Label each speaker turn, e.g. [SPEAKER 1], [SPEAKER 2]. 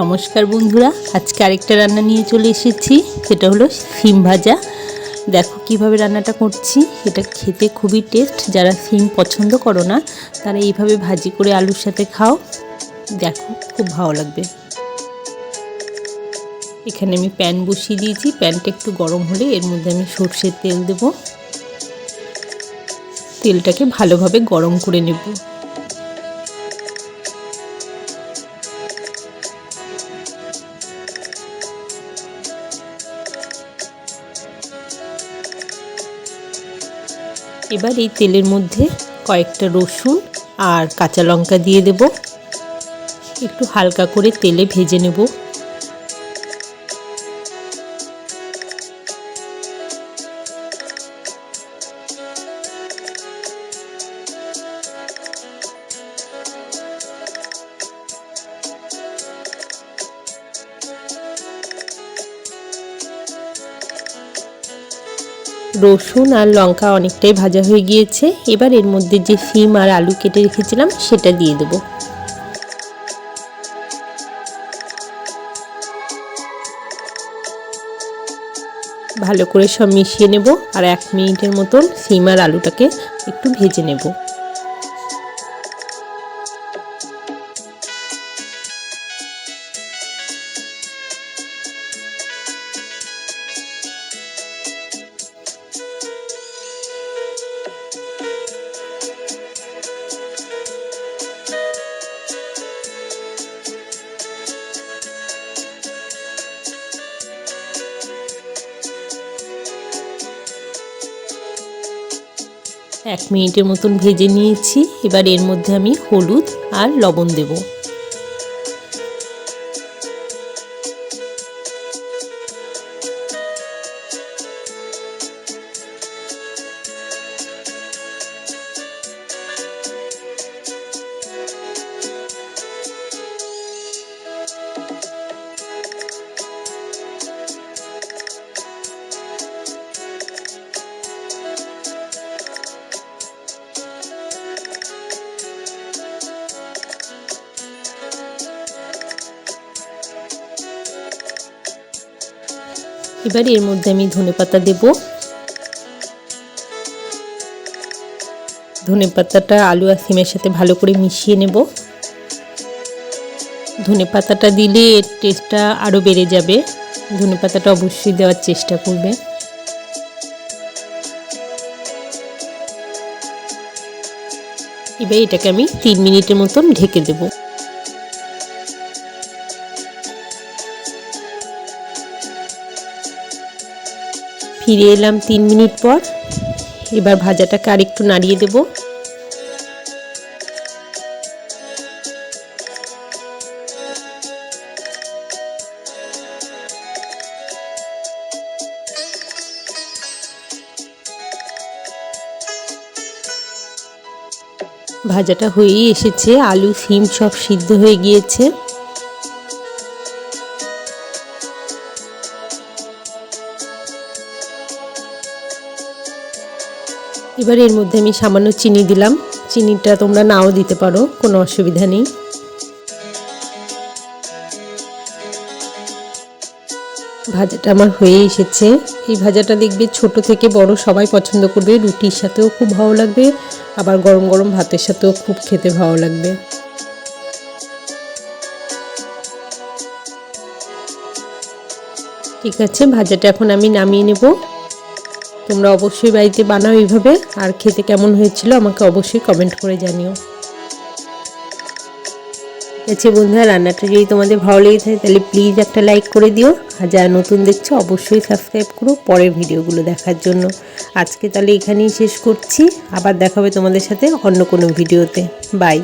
[SPEAKER 1] নমস্কার বন্ধুরা, আজকে আরেকটা রান্না নিয়ে চলে এসেছি, সেটা হলো সিম ভাজা। দেখো কীভাবে রান্নাটা করছি, এটা খেতে খুবই টেস্ট যারা সিম পছন্দ করো না, তারা এইভাবে ভাজি করে আলুর সাথে খাও। দেখো, খুব ভালো লাগবে। এখানে আমি প্যান বসিয়ে দিয়েছি প্যানটা একটু গরম হলে এর মধ্যে আমি সর্ষের তেল দেব। তেলটাকে ভালোভাবে গরম করে নেব। এবার এই তেলের মধ্যে কয়েকটা রসুন আর কাঁচা লঙ্কা দিয়ে দেব। একটু হালকা করে তেলে ভেজে নেব। রসুন আর লঙ্কা অনেকটাই ভাজা হয়ে গিয়েছে। এবার এর মধ্যে যে সিম আর আলু কেটে রেখেছিলাম, সেটা দিয়ে দেবো। ভালো করে সব মিশিয়ে নেব, আর এক মিনিটের মতন সিম আর আলুটাকে একটু ভেজে নেব। এক মিনিটের মতন ভেজে নিয়েছি। এবার এর মধ্যে আমি হলুদ আর লবণ দেব। এবার এর মধ্যে আমি ধনে পাতা দেব। ধনে পাতাটা আলু আর সিমের সাথে ভালো করে মিশিয়ে নেব। ধনে পাতাটা দিলে এর টেস্টটা আরও বেড়ে যাবে। ধনে পাতাটা অবশ্যই দেওয়ার চেষ্টা করবে। এবার এটাকে আমি তিন মিনিটের মতন ঢেকে দেবো। ফিরে এলাম তিন মিনিট পর। এবার ভাজাটাকে আরেকটু নাড়িয়ে দেব। ভাজাটা হয়েই এসেছে, আলু, সিম সব সিদ্ধ হয়ে গিয়েছে। এবার এর মধ্যে আমি সামান্য চিনি দিলাম। চিনিটা তোমরা নাও দিতে পারো, কোনো অসুবিধা নেই। ভাজাটা আমার হয়ে এসেছে। এই ভাজাটা দেখবে ছোট থেকে বড় সবাই পছন্দ করবে। রুটির সাথেও খুব ভালো লাগবে, আবার গরম গরম ভাতের সাথেও খুব খেতে ভালো লাগবে। ঠিক আছে, ভাজাটা এখন আমি নামিয়ে নেব। তোমরা অবশ্যই বাড়িতে বানাও এইভাবে। আর খেতে কেমন হয়েছিল আমাকে অবশ্যই কমেন্ট করে জানিও। আছে বন্ধুরা, রান্নাটা যদি তোমাদের ভালো লেগে থাকে তাহলে প্লিজ একটা লাইক করে দিও। আর যারা নতুন দেখছ, অবশ্যই সাবস্ক্রাইব করো পরের ভিডিওগুলো দেখার জন্য। আজকে তাহলে এখানেই শেষ করছি। আবার দেখাবে তোমাদের সাথে অন্য কোনো ভিডিওতে বাই